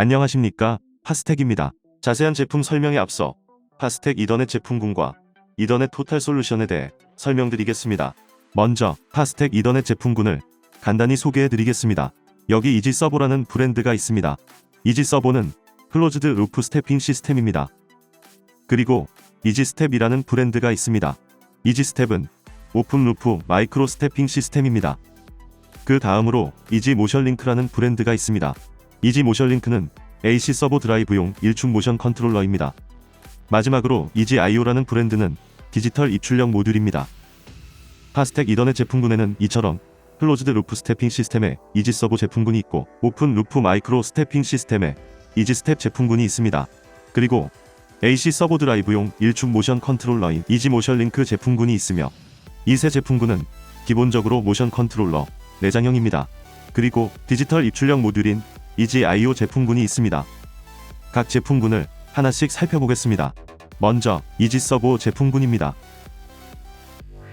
안녕하십니까 파스텍입니다. 자세한 제품 설명에 앞서 파스텍 이더넷 제품군과 이더넷 토탈 솔루션에 대해 설명드리겠습니다. 먼저 파스텍 이더넷 제품군을 간단히 소개해드리겠습니다. 여기 이지 서버라는 브랜드가 있습니다. 이지 서버는 클로즈드 루프 스태핑 시스템입니다. 그리고 이지 스텝이라는 브랜드가 있습니다. 이지 스텝은 오픈 루프 마이크로 스태핑 시스템입니다. 그 다음으로 이지 모션 링크라는 브랜드가 있습니다. 이지 모션 링크는 AC 서버 드라이브용 일축 모션 컨트롤러입니다. 마지막으로 이지 IO라는 브랜드는 디지털 입출력 모듈입니다. 파스텍 이더넷 제품군에는 이처럼 클로즈드 루프 스태핑 시스템에 이지 서버 제품군이 있고 오픈 루프 마이크로 스태핑 시스템에 이지 스텝 제품군이 있습니다. 그리고 AC 서버 드라이브용 일축 모션 컨트롤러인 이지 모션 링크 제품군이 있으며 이 세 제품군은 기본적으로 모션 컨트롤러 내장형입니다. 그리고 디지털 입출력 모듈인 이지 IO 제품군이 있습니다. 각 제품군을 하나씩 살펴보겠습니다. 먼저 이지 서버 제품군입니다.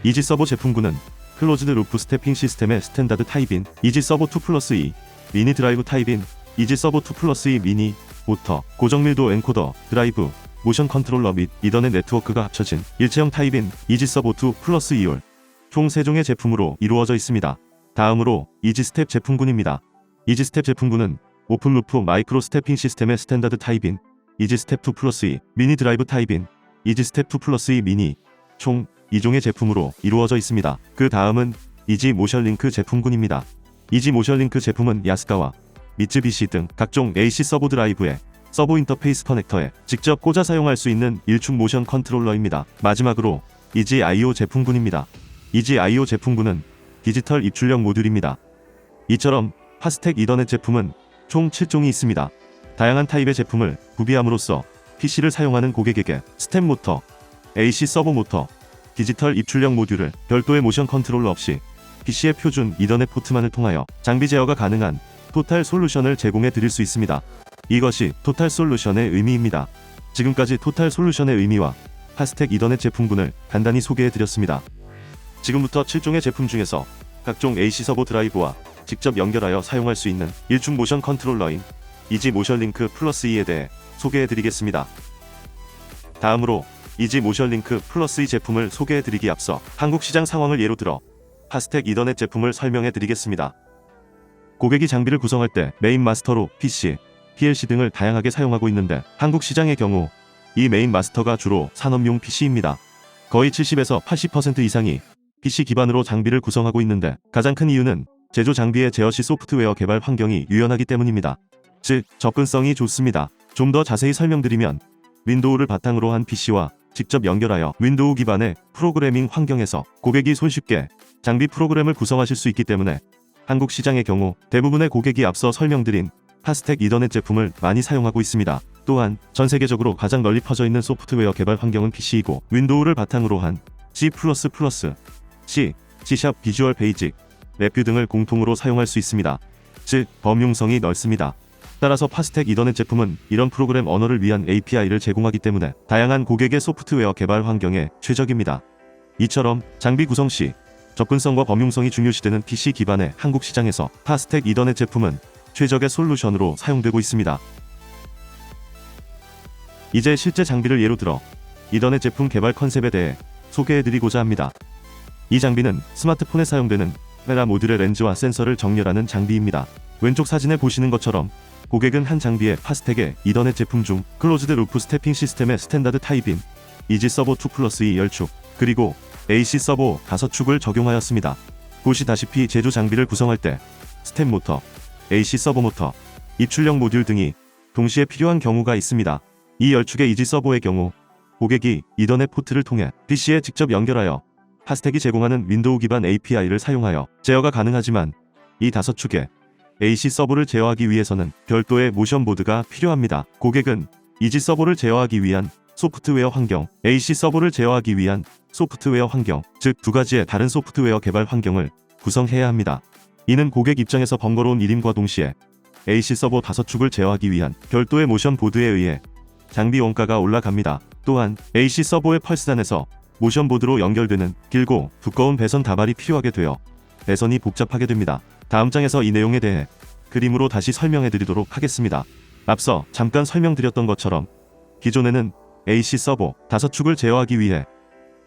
이지 서버 제품군은 클로즈드 루프 스태핑 시스템의 스탠다드 타입인 이지 서버 2 플러스 2, 미니 드라이브 타입인 이지 서버 2 플러스 2 미니, 모터, 고정밀도 엔코더, 드라이브, 모션 컨트롤러 및 이더넷 네트워크가 합쳐진 일체형 타입인 이지 서버 2 플러스 2올 총 3종의 제품으로 이루어져 있습니다. 다음으로 이지 스텝 제품군입니다. 이지 스텝 제품군은 오픈 루프 마이크로 스태핑 시스템의 스탠다드 타입인 이지 스텝 2 플러스 2 미니 드라이브 타입인 이지 스텝 2 플러스 2 미니 총 2종의 제품으로 이루어져 있습니다. 그 다음은 이지 모션 링크 제품군입니다. 이지 모션 링크 제품은 야스카와 미쯔비시 등 각종 AC 서버 드라이브에 서버 인터페이스 커넥터에 직접 꽂아 사용할 수 있는 일축 모션 컨트롤러입니다. 마지막으로 이지 IO 제품군입니다. 이지 IO 제품군은 디지털 입출력 모듈입니다. 이처럼 파스텍 이더넷 제품은 총 7종이 있습니다. 다양한 타입의 제품을 구비함으로써 PC를 사용하는 고객에게 스텝 모터, AC 서버 모터, 디지털 입출력 모듈을 별도의 모션 컨트롤러 없이 PC의 표준 이더넷 포트만을 통하여 장비 제어가 가능한 토탈 솔루션을 제공해 드릴 수 있습니다. 이것이 토탈 솔루션의 의미입니다. 지금까지 토탈 솔루션의 의미와 파스텍 이더넷 제품군을 간단히 소개해 드렸습니다. 지금부터 7종의 제품 중에서 각종 AC 서버 드라이브와 직접 연결하여 사용할 수 있는 일중 모션 컨트롤러인 이지 모션 링크 플러스 2에 대해 소개해 드리겠습니다. 다음으로 이지 모션 링크 플러스 2 제품을 소개해 드리기 앞서 한국 시장 상황을 예로 들어 파스텍 이더넷 제품을 설명해 드리겠습니다. 고객이 장비를 구성할 때 메인 마스터로 PC, PLC 등을 다양하게 사용하고 있는데 한국 시장의 경우 이 메인 마스터가 주로 산업용 PC입니다. 거의 70에서 80% 이상이 PC 기반으로 장비를 구성하고 있는데 가장 큰 이유는 제조 장비의 제어 시 소프트웨어 개발 환경이 유연하기 때문입니다. 즉, 접근성이 좋습니다. 좀 더 자세히 설명드리면 윈도우를 바탕으로 한 PC와 직접 연결하여 윈도우 기반의 프로그래밍 환경에서 고객이 손쉽게 장비 프로그램을 구성하실 수 있기 때문에 한국 시장의 경우 대부분의 고객이 앞서 설명드린 파스텍 이더넷 제품을 많이 사용하고 있습니다. 또한 전 세계적으로 가장 널리 퍼져 있는 소프트웨어 개발 환경은 PC이고 윈도우를 바탕으로 한 C++, C, C# 비주얼 베이직, 랩뷰 등을 공통으로 사용할 수 있습니다. 즉 범용성이 넓습니다. 따라서 파스텍 이더넷 제품은 이런 프로그램 언어를 위한 API를 제공하기 때문에 다양한 고객의 소프트웨어 개발 환경에 최적입니다. 이처럼 장비 구성 시 접근성과 범용성이 중요시되는 PC 기반의 한국 시장에서 파스텍 이더넷 제품은 최적의 솔루션으로 사용되고 있습니다. 이제 실제 장비를 예로 들어 이더넷 제품 개발 컨셉에 대해 소개해드리고자 합니다. 이 장비는 스마트폰에 사용되는 카메라 모듈의 렌즈와 센서를 정렬하는 장비입니다. 왼쪽 사진에 보시는 것처럼 고객은 한 장비에 파스텍의 이더넷 제품 중 클로즈드 루프 스태핑 시스템의 스탠다드 타입인 이지 서버 2 플러스 2 10축 그리고 AC 서버 5축을 적용하였습니다. 보시다시피 제조 장비를 구성할 때 스텝 모터, AC 서버 모터, 입출력 모듈 등이 동시에 필요한 경우가 있습니다. 이 10축의 이지 서버의 경우 고객이 이더넷 포트를 통해 PC에 직접 연결하여 파스텍이 제공하는 윈도우 기반 API를 사용하여 제어가 가능하지만 이 다섯 축의 AC 서버를 제어하기 위해서는 별도의 모션 보드가 필요합니다. 고객은 이지 서버를 제어하기 위한 소프트웨어 환경, AC 서버를 제어하기 위한 소프트웨어 환경, 즉 두 가지의 다른 소프트웨어 개발 환경을 구성해야 합니다. 이는 고객 입장에서 번거로운 일임과 동시에 AC 서버 다섯 축을 제어하기 위한 별도의 모션 보드에 의해 장비 원가가 올라갑니다. 또한 AC 서버의 펄스단에서 모션 보드로 연결되는 길고 두꺼운 배선 다발이 필요하게 되어 배선이 복잡하게 됩니다. 다음 장에서 이 내용에 대해 그림으로 다시 설명해 드리도록 하겠습니다. 앞서 잠깐 설명드렸던 것처럼 기존에는 AC 서버 5축을 제어하기 위해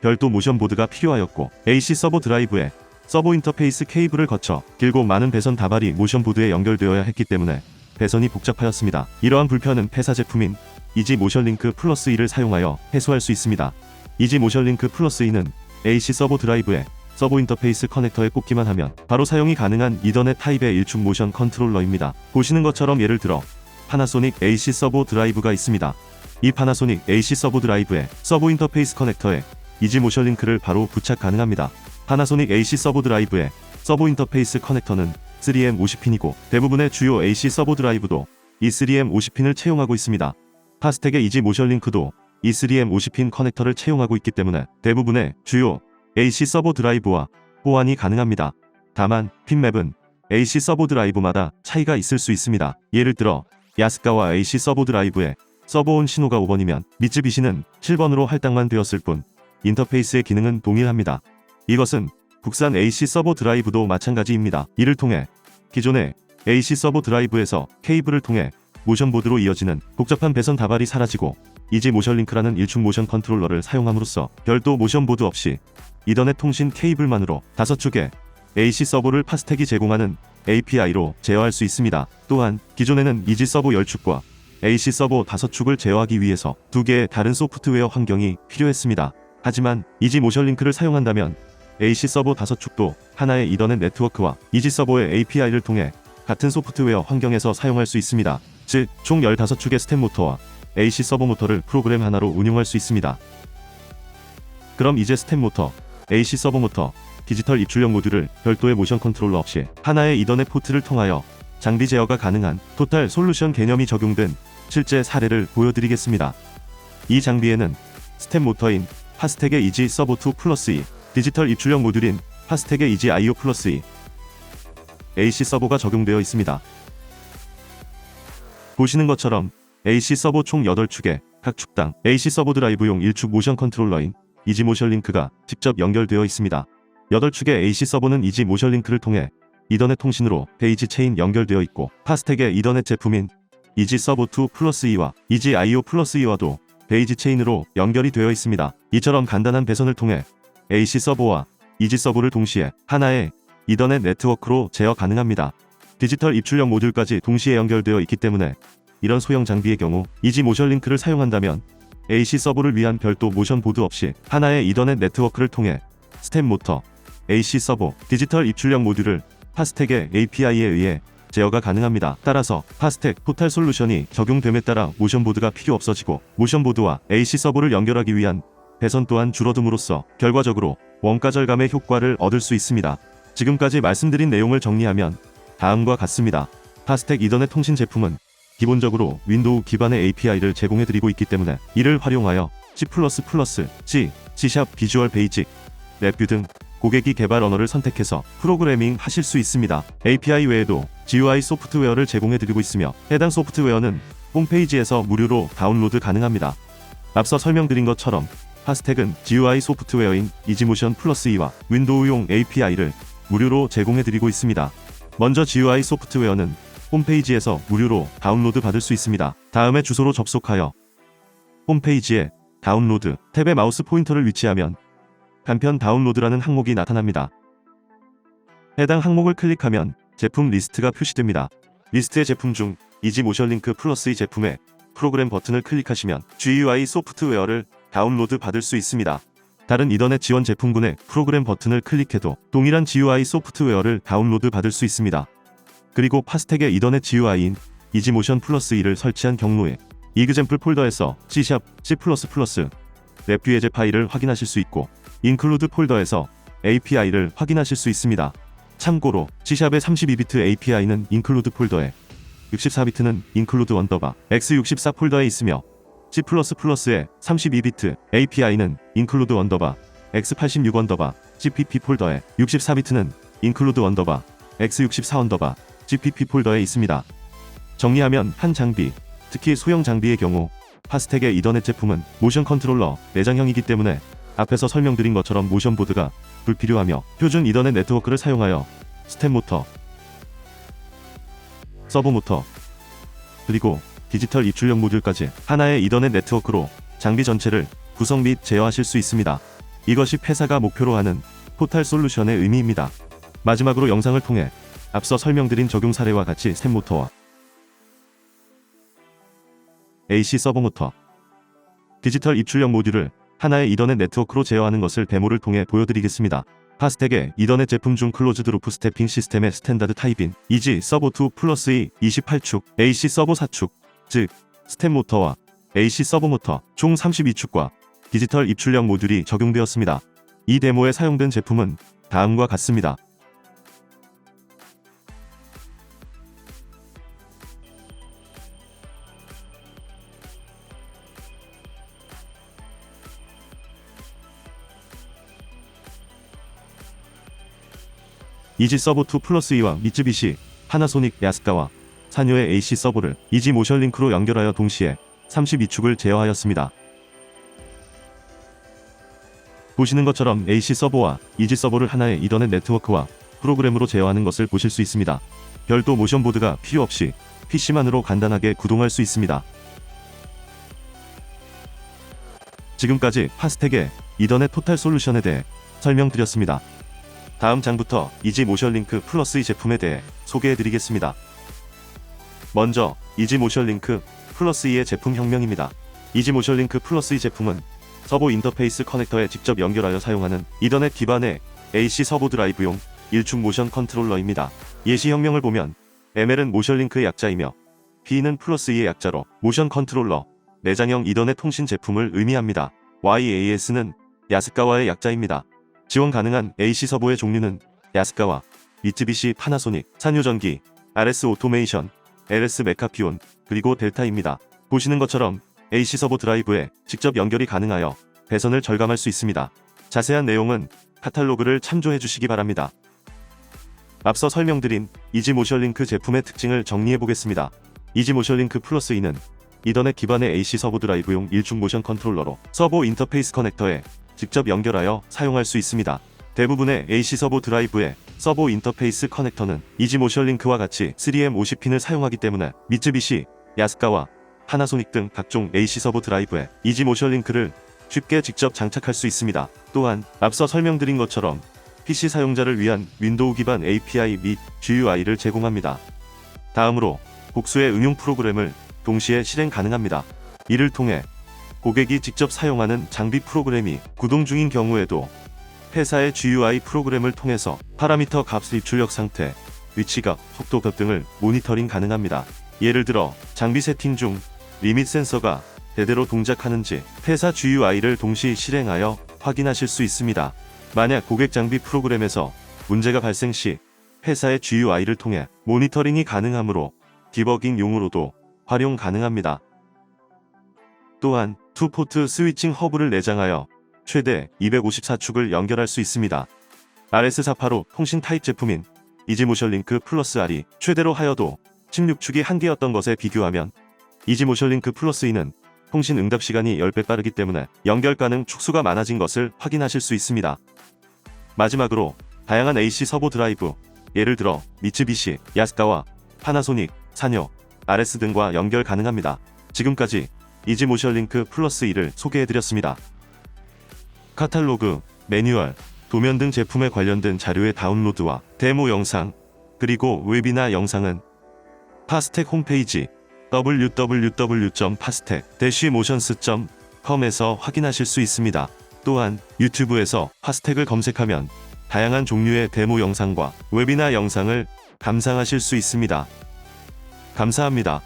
별도 모션 보드가 필요하였고 AC 서버 드라이브에 서버 인터페이스 케이블을 거쳐 길고 많은 배선 다발이 모션 보드에 연결되어야 했기 때문에 배선이 복잡하였습니다. 이러한 불편은 폐사 제품인 이지 모션 링크 플러스 2를 사용하여 해소할 수 있습니다. 이지 모션 링크 플러스 2는 AC 서버 드라이브에 서버 인터페이스 커넥터에 꽂기만 하면 바로 사용이 가능한 이더넷 타입의 일축 모션 컨트롤러입니다. 보시는 것처럼 예를 들어 파나소닉 AC 서버 드라이브가 있습니다. 이 파나소닉 AC 서버 드라이브에 서버 인터페이스 커넥터에 이지 모션 링크를 바로 부착 가능합니다. 파나소닉 AC 서버 드라이브의 서버 인터페이스 커넥터는 3M 50핀이고 대부분의 주요 AC 서버 드라이브도 이 3M 50핀을 채용하고 있습니다. 파스텍의 이지 모션 링크도 이 3M 50핀 커넥터를 채용하고 있기 때문에 대부분의 주요 AC 서버 드라이브와 호환이 가능합니다. 다만 핀맵은 AC 서버 드라이브마다 차이가 있을 수 있습니다. 예를 들어 야스카와 AC 서버 드라이브에 서버온 신호가 5번이면 미쯔비시는 7번으로 할당만 되었을 뿐 인터페이스의 기능은 동일합니다. 이것은 국산 AC 서버 드라이브도 마찬가지입니다. 이를 통해 기존의 AC 서버 드라이브에서 케이블을 통해 모션보드로 이어지는 복잡한 배선 다발이 사라지고 이지 모션링크라는 일축 모션 컨트롤러를 사용함으로써 별도 모션보드 없이 이더넷 통신 케이블만으로 다섯 축의 AC 서버를 파스텍이 제공하는 API로 제어할 수 있습니다. 또한 기존에는 이지 서버 10축과 AC 서버 5축을 제어하기 위해서 두 개의 다른 소프트웨어 환경이 필요했습니다. 하지만 이지 모션 링크를 사용한다면 AC 서버 5축도 하나의 이더넷 네트워크와 이지 서버의 API를 통해 같은 소프트웨어 환경에서 사용할 수 있습니다. 즉, 총 15축의 스텝 모터와 AC 서버 모터를 프로그램 하나로 운용할 수 있습니다. 그럼 이제 스텝 모터, AC 서버 모터, 디지털 입출력 모듈을 별도의 모션 컨트롤러 없이 하나의 이더넷 포트를 통하여 장비 제어가 가능한 토탈 솔루션 개념이 적용된 실제 사례를 보여드리겠습니다. 이 장비에는 스텝 모터인 파스텍의 이지 서버 2 플러스 2, 디지털 입출력 모듈인 파스텍의 이지 IO 플러스 2, AC 서버가 적용되어 있습니다. 보시는 것처럼 AC 서버 총 8축에 각 축당 AC 서버 드라이브용 1축 모션 컨트롤러인 이지 모션 링크가 직접 연결되어 있습니다. 8축의 AC 서버는 이지 모션 링크를 통해 이더넷 통신으로 페이지 체인 연결되어 있고 파스텍의 이더넷 제품인 이지 서버 2 플러스 2와 이지 IO 플러스 2와도 베이지 체인으로 연결이 되어 있습니다. 이처럼 간단한 배선을 통해 AC 서버와 이지 서버를 동시에 하나의 이더넷 네트워크로 제어 가능합니다. 디지털 입출력 모듈까지 동시에 연결되어 있기 때문에 이런 소형 장비의 경우 이지 모션 링크를 사용한다면 AC 서버를 위한 별도 모션 보드 없이 하나의 이더넷 네트워크를 통해 스텝 모터, AC 서버, 디지털 입출력 모듈을 파스텍의 API에 의해 제어가 가능합니다. 따라서 파스텍 토탈 솔루션이 적용됨에 따라 모션보드가 필요 없어지고 모션보드와 AC 서버를 연결하기 위한 배선 또한 줄어듦으로써 결과적으로 원가 절감의 효과를 얻을 수 있습니다. 지금까지 말씀드린 내용을 정리하면 다음과 같습니다. 파스텍 이더넷 통신 제품은 기본적으로 윈도우 기반의 API를 제공해드리고 있기 때문에 이를 활용하여 C++, C, C# 비주얼 베이직, 랩뷰 등 고객이 개발 언어를 선택해서 프로그래밍 하실 수 있습니다. API 외에도 GUI 소프트웨어를 제공해드리고 있으며 해당 소프트웨어는 홈페이지에서 무료로 다운로드 가능합니다. 앞서 설명드린 것처럼 파스텍은 GUI 소프트웨어인 이지모션 플러스 2와 윈도우용 API를 무료로 제공해드리고 있습니다. 먼저 GUI 소프트웨어는 홈페이지에서 무료로 다운로드 받을 수 있습니다. 다음에 주소로 접속하여 홈페이지에 다운로드 탭에 마우스 포인터를 위치하면 간편 다운로드라는 항목이 나타납니다. 해당 항목을 클릭하면 제품 리스트가 표시됩니다. 리스트의 제품 중 이지 모션 링크 플러스 이 제품의 프로그램 버튼을 클릭하시면 GUI 소프트웨어를 다운로드 받을 수 있습니다. 다른 이더넷 지원 제품군의 프로그램 버튼을 클릭해도 동일한 GUI 소프트웨어를 다운로드 받을 수 있습니다. 그리고 파스텍의 이더넷 GUI인 이지모션 플러스 2를 설치한 경우에 이그젠플 폴더에서 C#, C++, 랩뷰 예제 파일을 확인하실 수 있고 인클루드 폴더에서 API를 확인하실 수 있습니다. 참고로 C샵의 32비트 API는 인클루드 폴더에 64비트는 인클루드 언더바 X64 폴더에 있으며 C++의 32비트 API는 인클루드 언더바 X86 언더바 CPP 폴더에 64비트는 인클루드 언더바 X64 언더바 GPP 폴더에 있습니다. 정리하면 한 장비, 특히 소형 장비의 경우 파스텍의 이더넷 제품은 모션 컨트롤러 내장형이기 때문에 앞에서 설명드린 것처럼 모션 보드가 불필요하며 표준 이더넷 네트워크를 사용하여 스텝 모터, 서버 모터, 그리고 디지털 입출력 모듈까지 하나의 이더넷 네트워크로 장비 전체를 구성 및 제어하실 수 있습니다. 이것이 회사가 목표로 하는 토탈 솔루션의 의미입니다. 마지막으로 영상을 통해 앞서 설명드린 적용 사례와 같이 스텝 모터와 AC 서버 모터, 디지털 입출력 모듈을 하나의 이더넷 네트워크로 제어하는 것을 데모를 통해 보여드리겠습니다. 파스텍의 이더넷 제품 중 클로즈드 루프 스태핑 시스템의 스탠다드 타입인 이지 서버 2 플러스 2 28축 AC 서버 4축 즉 스텝 모터와 AC 서버 모터 총 32축과 디지털 입출력 모듈이 적용되었습니다. 이 데모에 사용된 제품은 다음과 같습니다. 이지 서버 2 플러스 2와 미쯔비시, 파나소닉, 야스카와 산요의 AC 서버를 이지 모션 링크로 연결하여 동시에 32축을 제어하였습니다. 보시는 것처럼 AC 서버와 이지 서버를 하나의 이더넷 네트워크와 프로그램으로 제어하는 것을 보실 수 있습니다. 별도 모션보드가 필요 없이 PC만으로 간단하게 구동할 수 있습니다. 지금까지 파스텍의 이더넷 토탈 솔루션에 대해 설명드렸습니다. 다음 장부터 이지 모션 링크 플러스 이 제품에 대해 소개해 드리겠습니다. 먼저 이지 모션 링크 플러스 2의 제품 혁명입니다. 이지 모션 링크 플러스 2 제품은 서버 인터페이스 커넥터에 직접 연결하여 사용하는 이더넷 기반의 AC 서버 드라이브용 일축 모션 컨트롤러입니다. 예시 혁명을 보면 ML은 모션 링크의 약자이며 B는 플러스 2의 약자로 모션 컨트롤러, 내장형 이더넷 통신 제품을 의미합니다. YAS는 야스카와의 약자입니다. 지원 가능한 AC 서버의 종류는 야스카와, 미쯔비시 파나소닉, 산유전기, RS 오토메이션, LS 메카피온, 그리고 델타입니다. 보시는 것처럼 AC 서버 드라이브에 직접 연결이 가능하여 배선을 절감할 수 있습니다. 자세한 내용은 카탈로그를 참조해 주시기 바랍니다. 앞서 설명드린 이지 모션링크 제품의 특징을 정리해 보겠습니다. 이지 모션링크 플러스 2는 이더넷 기반의 AC 서버 드라이브용 일중 모션 컨트롤러로 서버 인터페이스 커넥터에 직접 연결하여 사용할 수 있습니다. 대부분의 AC 서버 드라이브의 서버 인터페이스 커넥터는 이지 모션 링크와 같이 3M 50핀을 사용하기 때문에 미쯔비시, 야스카와 파나소닉 등 각종 AC 서버 드라이브에 이지 모션 링크를 쉽게 직접 장착할 수 있습니다. 또한 앞서 설명드린 것처럼 PC 사용자를 위한 윈도우 기반 API 및 GUI를 제공합니다. 다음으로 복수의 응용 프로그램을 동시에 실행 가능합니다. 이를 통해 고객이 직접 사용하는 장비 프로그램이 구동 중인 경우에도 회사의 GUI 프로그램을 통해서 파라미터 값 입출력 상태, 위치값, 속도값 등을 모니터링 가능합니다. 예를 들어 장비 세팅 중 리밋 센서가 제대로 동작하는지 회사 GUI를 동시 실행하여 확인하실 수 있습니다. 만약 고객 장비 프로그램에서 문제가 발생 시 회사의 GUI를 통해 모니터링이 가능하므로 디버깅 용으로도 활용 가능합니다. 또한 투포트 스위칭 허브를 내장하여 최대 254축을 연결할 수 있습니다. RS485 통신 타입 제품인 이지모션 링크 플러스 R이 최대로 하여도 16축이 한개였던 것에 비교하면 이지모션 링크 플러스 2는 통신 응답 시간이 10배 빠르기 때문에 연결 가능 축수가 많아진 것을 확인하실 수 있습니다. 마지막으로 다양한 AC 서버 드라이브, 예를 들어 미츠비시, 야스카와 파나소닉, 산요, RS 등과 연결 가능합니다. 지금까지 이지모션 링크 플러스 2를 소개해드렸습니다. 카탈로그, 매뉴얼, 도면 등 제품에 관련된 자료의 다운로드와 데모 영상, 그리고 웹이나 영상은 파스텍 홈페이지 www.pastek-motions.com에서 확인하실 수 있습니다. 또한 유튜브에서 파스텍을 검색하면 다양한 종류의 데모 영상과 웹이나 영상을 감상하실 수 있습니다. 감사합니다.